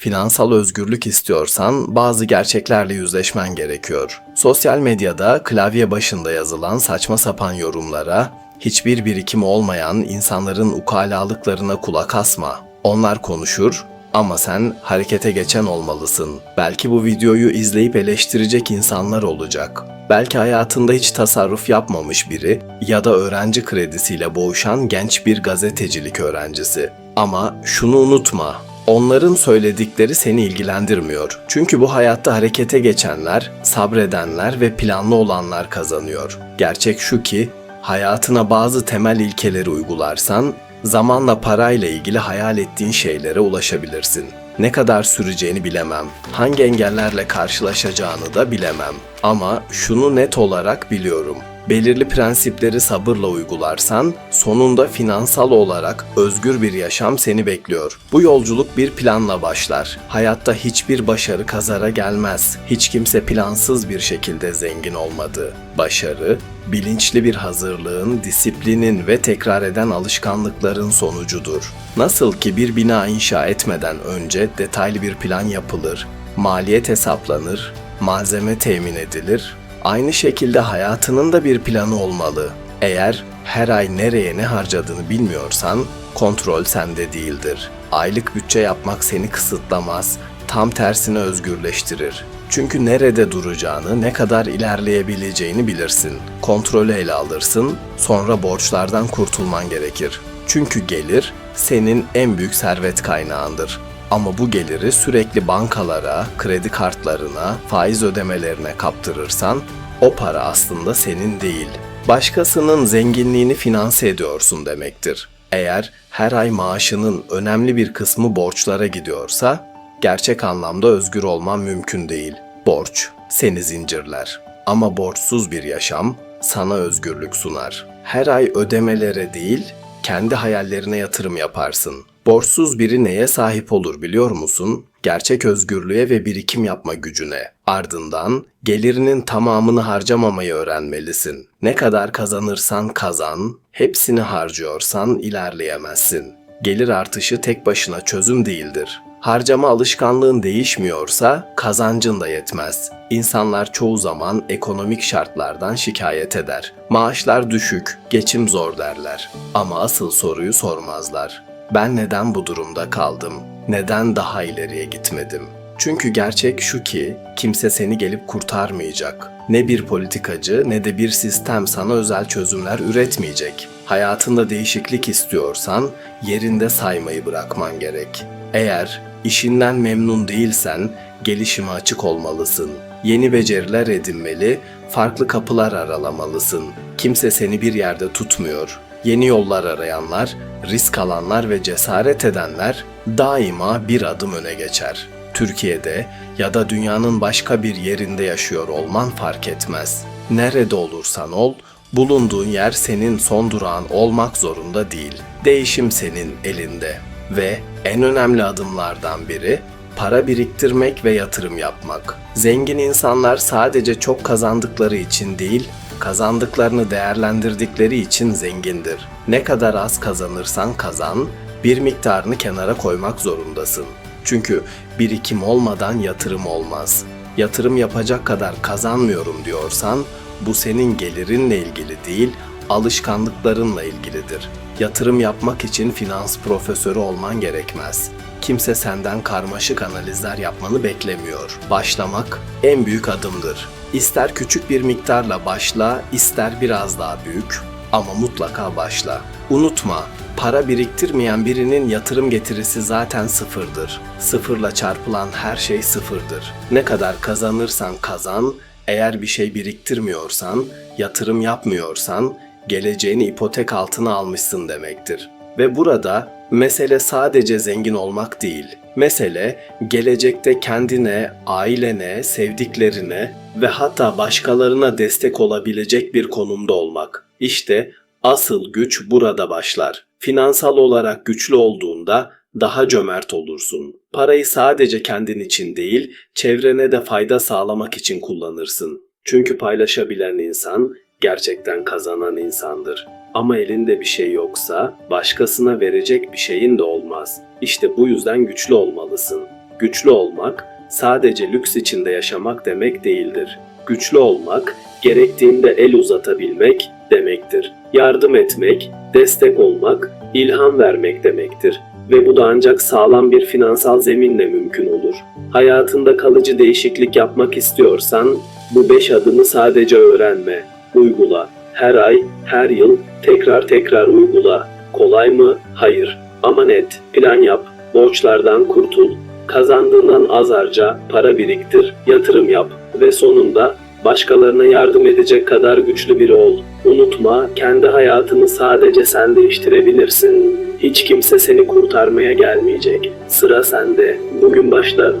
Finansal özgürlük istiyorsan bazı gerçeklerle yüzleşmen gerekiyor. Sosyal medyada klavye başında yazılan saçma sapan yorumlara, hiçbir birikimi olmayan insanların ukalalıklarına kulak asma. Onlar konuşur ama sen harekete geçen olmalısın. Belki bu videoyu izleyip eleştirecek insanlar olacak. Belki hayatında hiç tasarruf yapmamış biri ya da öğrenci kredisiyle boğuşan genç bir gazetecilik öğrencisi. Ama şunu unutma, Onların söyledikleri seni ilgilendirmiyor. Çünkü bu hayatta harekete geçenler, sabredenler ve planlı olanlar kazanıyor. Gerçek şu ki, hayatına bazı temel ilkeleri uygularsan, zamanla parayla ilgili hayal ettiğin şeylere ulaşabilirsin. Ne kadar süreceğini bilemem. Hangi engellerle karşılaşacağını da bilemem. Ama şunu net olarak biliyorum belirli prensipleri sabırla uygularsan sonunda finansal olarak özgür bir yaşam seni bekliyor. Bu yolculuk bir planla başlar. Hayatta hiçbir başarı kazara gelmez. Hiç kimse plansız bir şekilde zengin olmadı. Başarı, bilinçli bir hazırlığın, disiplinin ve tekrar eden alışkanlıkların sonucudur. Nasıl ki bir bina inşa etmeden önce detaylı bir plan yapılır, maliyet hesaplanır, malzeme temin edilir Aynı şekilde hayatının da bir planı olmalı. Eğer her ay nereye ne harcadığını bilmiyorsan kontrol sende değildir. Aylık bütçe yapmak seni kısıtlamaz, tam tersine özgürleştirir. Çünkü nerede duracağını, ne kadar ilerleyebileceğini bilirsin. Kontrolü ele alırsın, sonra borçlardan kurtulman gerekir. Çünkü gelir senin en büyük servet kaynağındır. Ama bu geliri sürekli bankalara, kredi kartlarına, faiz ödemelerine kaptırırsan o para aslında senin değil. Başkasının zenginliğini finanse ediyorsun demektir. Eğer her ay maaşının önemli bir kısmı borçlara gidiyorsa gerçek anlamda özgür olman mümkün değil. Borç seni zincirler. Ama borçsuz bir yaşam sana özgürlük sunar. Her ay ödemelere değil, kendi hayallerine yatırım yaparsın. Borçsuz biri neye sahip olur biliyor musun? Gerçek özgürlüğe ve birikim yapma gücüne. Ardından gelirinin tamamını harcamamayı öğrenmelisin. Ne kadar kazanırsan kazan, hepsini harcıyorsan ilerleyemezsin. Gelir artışı tek başına çözüm değildir. Harcama alışkanlığın değişmiyorsa kazancın da yetmez. İnsanlar çoğu zaman ekonomik şartlardan şikayet eder. Maaşlar düşük, geçim zor derler. Ama asıl soruyu sormazlar. Ben neden bu durumda kaldım? Neden daha ileriye gitmedim? Çünkü gerçek şu ki kimse seni gelip kurtarmayacak. Ne bir politikacı ne de bir sistem sana özel çözümler üretmeyecek. Hayatında değişiklik istiyorsan yerinde saymayı bırakman gerek. Eğer işinden memnun değilsen gelişime açık olmalısın. Yeni beceriler edinmeli, farklı kapılar aralamalısın. Kimse seni bir yerde tutmuyor. Yeni yollar arayanlar, risk alanlar ve cesaret edenler daima bir adım öne geçer. Türkiye'de ya da dünyanın başka bir yerinde yaşıyor olman fark etmez. Nerede olursan ol, bulunduğun yer senin son durağın olmak zorunda değil. Değişim senin elinde. Ve en önemli adımlardan biri para biriktirmek ve yatırım yapmak. Zengin insanlar sadece çok kazandıkları için değil, kazandıklarını değerlendirdikleri için zengindir. Ne kadar az kazanırsan kazan, bir miktarını kenara koymak zorundasın. Çünkü birikim olmadan yatırım olmaz. Yatırım yapacak kadar kazanmıyorum diyorsan bu senin gelirinle ilgili değil, alışkanlıklarınla ilgilidir. Yatırım yapmak için finans profesörü olman gerekmez. Kimse senden karmaşık analizler yapmanı beklemiyor. Başlamak en büyük adımdır. İster küçük bir miktarla başla, ister biraz daha büyük ama mutlaka başla. Unutma, para biriktirmeyen birinin yatırım getirisi zaten sıfırdır. Sıfırla çarpılan her şey sıfırdır. Ne kadar kazanırsan kazan, eğer bir şey biriktirmiyorsan, yatırım yapmıyorsan, geleceğini ipotek altına almışsın demektir. Ve burada mesele sadece zengin olmak değil. Mesele gelecekte kendine, ailene, sevdiklerine ve hatta başkalarına destek olabilecek bir konumda olmak. İşte asıl güç burada başlar. Finansal olarak güçlü olduğunda daha cömert olursun. Parayı sadece kendin için değil, çevrene de fayda sağlamak için kullanırsın. Çünkü paylaşabilen insan gerçekten kazanan insandır. Ama elinde bir şey yoksa başkasına verecek bir şeyin de olmaz. İşte bu yüzden güçlü olmalısın. Güçlü olmak sadece lüks içinde yaşamak demek değildir. Güçlü olmak gerektiğinde el uzatabilmek demektir. Yardım etmek, destek olmak, ilham vermek demektir ve bu da ancak sağlam bir finansal zeminle mümkün olur. Hayatında kalıcı değişiklik yapmak istiyorsan bu beş adımı sadece öğrenme, uygula. Her ay, her yıl tekrar tekrar uygula. Kolay mı? Hayır. Ama net. Plan yap. Borçlardan kurtul. Kazandığından az harca, para biriktir, yatırım yap ve sonunda başkalarına yardım edecek kadar güçlü biri ol. Unutma, kendi hayatını sadece sen değiştirebilirsin. Hiç kimse seni kurtarmaya gelmeyecek. Sıra sende. Bugün başla.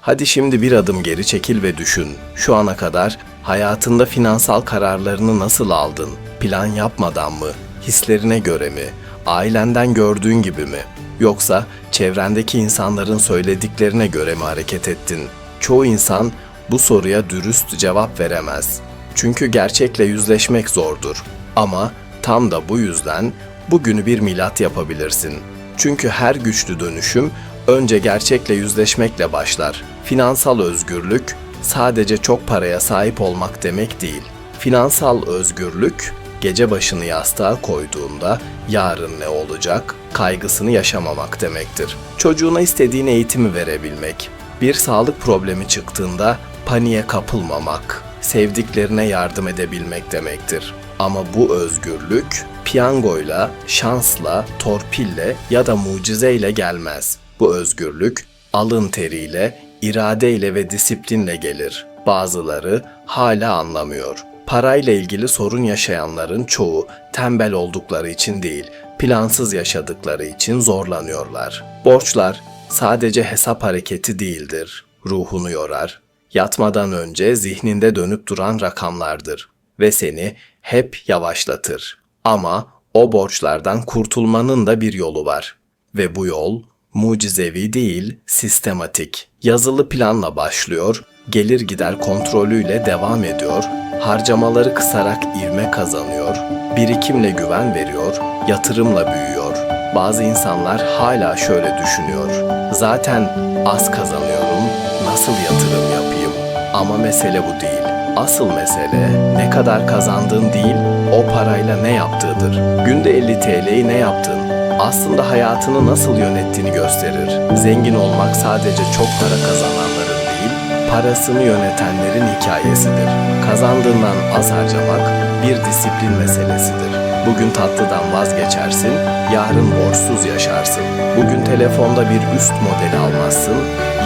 Hadi şimdi bir adım geri çekil ve düşün. Şu ana kadar hayatında finansal kararlarını nasıl aldın? Plan yapmadan mı? Hislerine göre mi? Ailenden gördüğün gibi mi? Yoksa çevrendeki insanların söylediklerine göre mi hareket ettin? Çoğu insan bu soruya dürüst cevap veremez. Çünkü gerçekle yüzleşmek zordur. Ama tam da bu yüzden bugünü bir milat yapabilirsin. Çünkü her güçlü dönüşüm önce gerçekle yüzleşmekle başlar. Finansal özgürlük sadece çok paraya sahip olmak demek değil. Finansal özgürlük gece başını yastığa koyduğunda yarın ne olacak kaygısını yaşamamak demektir. Çocuğuna istediğin eğitimi verebilmek, bir sağlık problemi çıktığında paniğe kapılmamak, sevdiklerine yardım edebilmek demektir. Ama bu özgürlük piyangoyla, şansla, torpille ya da mucizeyle gelmez. Bu özgürlük alın teriyle, iradeyle ve disiplinle gelir. Bazıları hala anlamıyor. Parayla ilgili sorun yaşayanların çoğu tembel oldukları için değil, plansız yaşadıkları için zorlanıyorlar. Borçlar sadece hesap hareketi değildir. Ruhunu yorar. Yatmadan önce zihninde dönüp duran rakamlardır ve seni hep yavaşlatır. Ama o borçlardan kurtulmanın da bir yolu var. Ve bu yol mucizevi değil, sistematik. Yazılı planla başlıyor, gelir gider kontrolüyle devam ediyor, harcamaları kısarak ivme kazanıyor, birikimle güven veriyor, yatırımla büyüyor. Bazı insanlar hala şöyle düşünüyor. Zaten az kazanıyorum, nasıl yatırım yapayım? Ama mesele bu değil. Asıl mesele ne kadar kazandığın değil, o parayla ne yaptığıdır. Günde 50 TL'yi ne yaptın? Aslında hayatını nasıl yönettiğini gösterir. Zengin olmak sadece çok para kazananların değil, parasını yönetenlerin hikayesidir. Kazandığından az harcamak bir disiplin meselesidir. Bugün tatlıdan vazgeçersin, yarın borçsuz yaşarsın. Bugün telefonda bir üst modeli almazsın,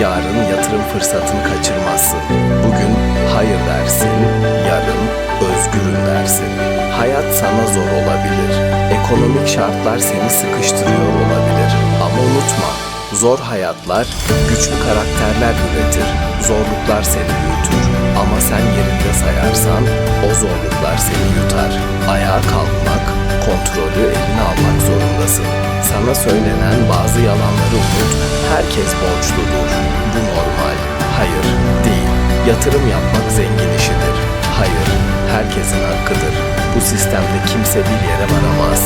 yarın yatırım fırsatını kaçırmazsın. Bugün hayır dersin, yarın özgürüm dersin. Hayat sana zor olabilir. Ekonomik şartlar seni sıkıştırıyor olabilir. Ama unutma, zor hayatlar güçlü karakterler üretir. Zorluklar seni büyütür. Ama sen yerinde sayarsan o zorluklar seni yutar. Ayağa kalkmak, kontrolü eline almak zorundasın. Sana söylenen bazı yalanları unut. Herkes borçludur. Bu normal. Hayır. Yatırım yapmak zengin işidir. Hayır, herkesin hakkıdır. Bu sistemde kimse bir yere varamaz.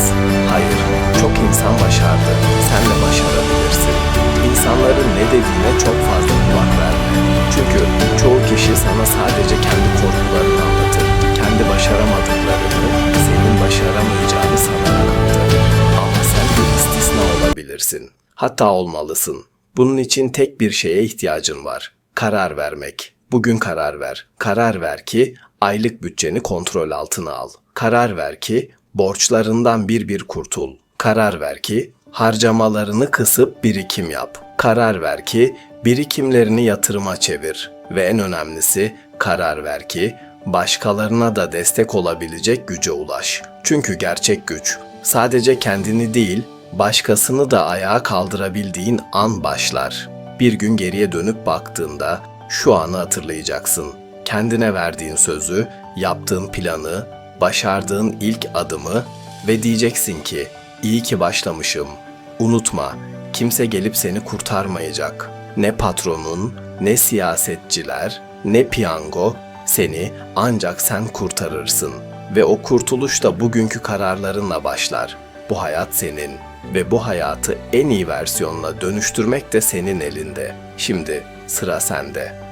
Hayır, çok insan başardı. Sen de başarabilirsin. İnsanların ne dediğine çok fazla kulak verme. Çünkü çoğu kişi sana sadece kendi korkularını anlatır. Kendi başaramadıklarını, senin başaramayacağını sanarak aktarır. Ama sen bir istisna olabilirsin. Hatta olmalısın. Bunun için tek bir şeye ihtiyacın var. Karar vermek. Bugün karar ver. Karar ver ki aylık bütçeni kontrol altına al. Karar ver ki borçlarından bir bir kurtul. Karar ver ki harcamalarını kısıp birikim yap. Karar ver ki birikimlerini yatırıma çevir. Ve en önemlisi karar ver ki başkalarına da destek olabilecek güce ulaş. Çünkü gerçek güç sadece kendini değil, başkasını da ayağa kaldırabildiğin an başlar. Bir gün geriye dönüp baktığında şu anı hatırlayacaksın. Kendine verdiğin sözü, yaptığın planı, başardığın ilk adımı ve diyeceksin ki iyi ki başlamışım. Unutma, kimse gelip seni kurtarmayacak. Ne patronun, ne siyasetçiler, ne piyango seni ancak sen kurtarırsın ve o kurtuluş da bugünkü kararlarınla başlar. Bu hayat senin ve bu hayatı en iyi versiyonuna dönüştürmek de senin elinde. Şimdi sıra sende.